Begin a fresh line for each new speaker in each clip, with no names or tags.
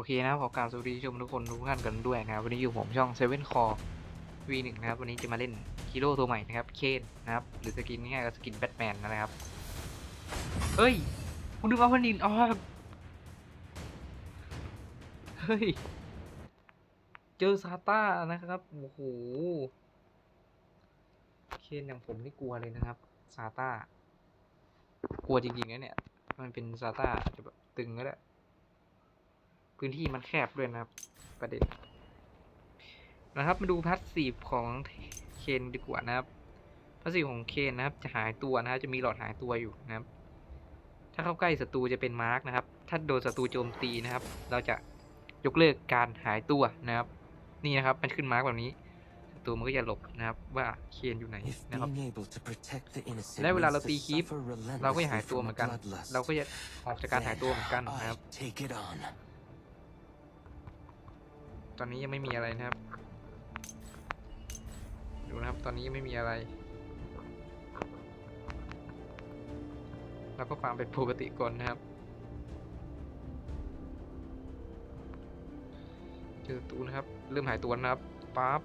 โอเคนะครับขอกราบสวัสดีชมทุกคนทุกท่านกันด้วยนะครับวันนี้อยู่ผมช่อง Seven Core V1 นะครับวันนี้จะมาเล่นฮีโร่ตัวใหม่นะครับเคนนะครับหรือสกินง่ายก็สกินแบทแมนนะครับเฮ้ยคุณดูเอาพันดินออกเฮ้ยเจอซาต้านะครับโอ้โหเคนอย่างผมนี่กลัวเลยนะครับซาต้ากลัวจริงๆนะเนี่ยมันเป็นซาต้าจะแบบตึงก็ได้ พื้นที่มันแคบด้วยนะครับ ประเด็น นะครับมาดูพาสซีฟของเคนดีกว่านะครับพาสซีฟของเคนนะครับ จะหายตัวนะครับ จะมีหลอดหายตัวอยู่นะครับ ถ้าเข้าใกล้ศัตรูจะเป็นมาร์กนะครับ ถ้าโดนศัตรูโจมตีนะครับ เราจะยกเลิกการหายตัวนะครับ นี่นะครับมันขึ้นมาร์กแบบนี้ศัตรูมันก็จะหลบนะครับว่าเคนอยู่ไหน
If
นะครับ
being able to protect the innocent
และเวลา
means
เรา
to
ตีคีป
suffer
เราก็จะหาย
relentlessly
ตัวเหมือนกัน
from a bloodlust,
เราก็จะออกจากการหายตัวเหมือนกัน
then
นะครับ ตอนนี้ยังไม่มีอะไรนะครับ ดูนะครับ ตอนนี้ยังไม่มีอะไร เราก็ฟาร์มเป็นปกติก่อนนะครับเจอตูนะครับ เริ่มหายตัวนะครับปั๊บ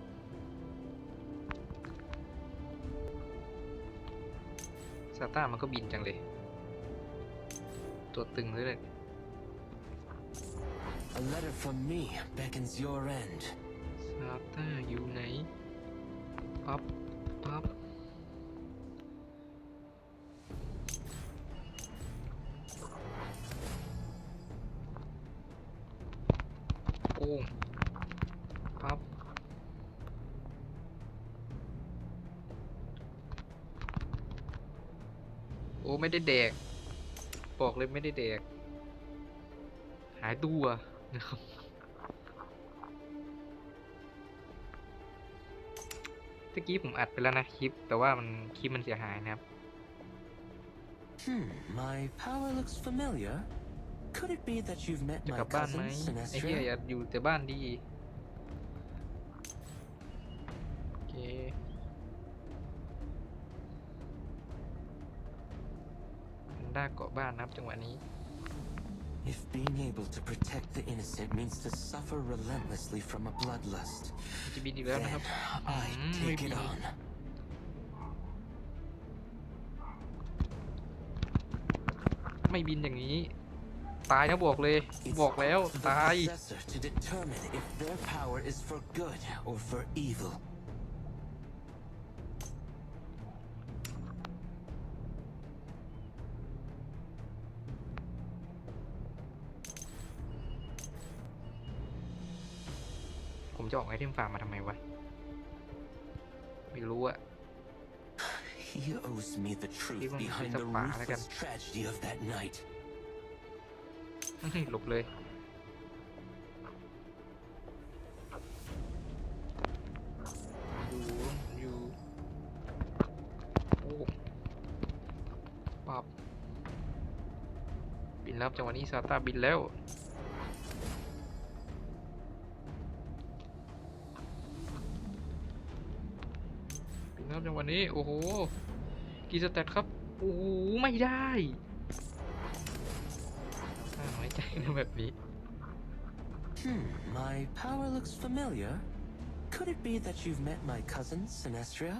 ซาต้ามันก็บินจังเลย ตัวตึงเลยเลย
A letter from me beckons your end.
ซาต้าอยู่ไหนปั๊บปั๊บโอ้ปั๊บโอ้ ไม่ได้แดก บอกเลยไม่ได้แดก หายตัว นะครับตะกี้ผมอัดไปแล้วนะคลิป แต่ว่ามันคลิปมันเสียหายนะครับ
Hmm, my power looks familiar. Could it be that you've met
จะ
my
กลับบ้านไหม
cousin,
ไอ้เหี้ย
Sinestria?
อย่าอยู่แต่บ้านดีโอเคมันได้เกาะบ้านนะครับจังหวะนี้
If being able to protect the innocent means to suffer relentlessly from a bloodlust,
มันจะบินอีกแล้ว
then
นะครับ
I
Mm,
take it
maybe.
on.
ไม่บินอย่างนี้ ตายนะบอกเลย
It's
บอกแล้ว
up to the
ตาย
possessor to determine if their power is for good or for evil.
ผมจะออกไอเทมฟาร์มมาทำไมวะ ไม่รู้อะ
He owes me the truth
Even
behind
with
the
the bar, I
ruthless tragedy of that night.
หลบเลย อยู่อยู่โอ้ปับบินแล้วจังหวะนี้ซาต้าบินแล้ว บินแล้วจังหวะนี้ โอ้โห กี่สเตตครับ โอ้โห ไม่ได้น่าน้อยใจนะแบบนี้
Hmm, my power looks familiar. Could it be that you've met my cousin, Sinestria?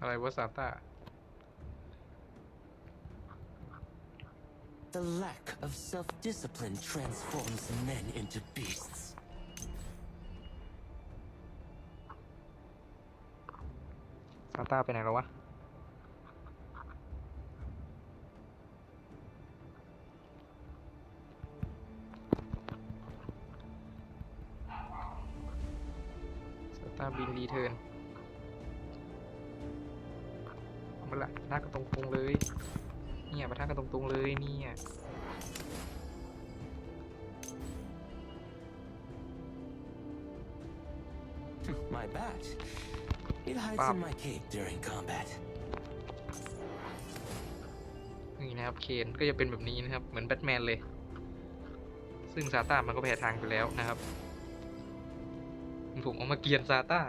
อะไรวะซาต้า
The lack of self-discipline transforms men into beasts.
ซาต้าไปไหนแล้ววะ ซาต้าบินรีเทิร์นเอามาละปะทะกันตรงๆเลย เนี่ยปะทะกันตรงๆเลยเนี่ย
My bat. It hides
Bob.
in my cape during combat.
นี่นะครับเคนก็จะเป็นแบบนี้นะครับ เหมือนแบทแมนเลย ซึ่งซาต้ามันก็แพ้ทางไปแล้วนะครับผมเอามาเกียนซาต้า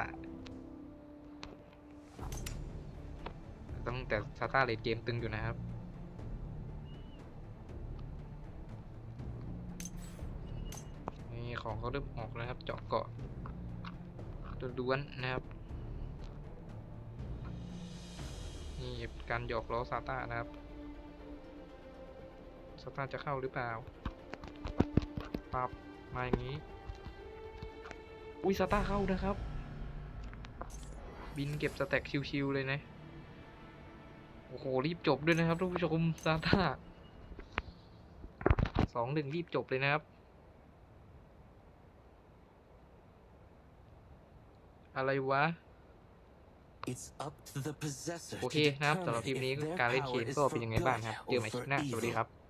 ต้องแต่ซาต้าเลดเกมตึงอยู่นะครับ ของเขาเริ่มออกแล้วครับ เจาะเกาะล้วนนะครับ นี่การหยอกล้อซาต้านะครับซาต้าจะเข้าหรือเปล่าปับมาอย่างนี้ อุ้ยซาต้าเข้านะครับ บินเก็บสแต็กชิวๆเลยนะ โอ้โห รีบจบด้วยนะครับท่านผู้ชมซาต้าสองหนึ่งรีบจบเลยนะครับ อะไรวะ
It's up to the possessor
โอ
to
เคนะครับสำหรับคลิป
determine
นี้
if their
การเล่น
power
เคน
is
ก็
for
เป็นยังไงบ้างครับ
good
เจอกันใหม่คลิ
or
ปหน้า
for
สวัสดี
evil.
ครับ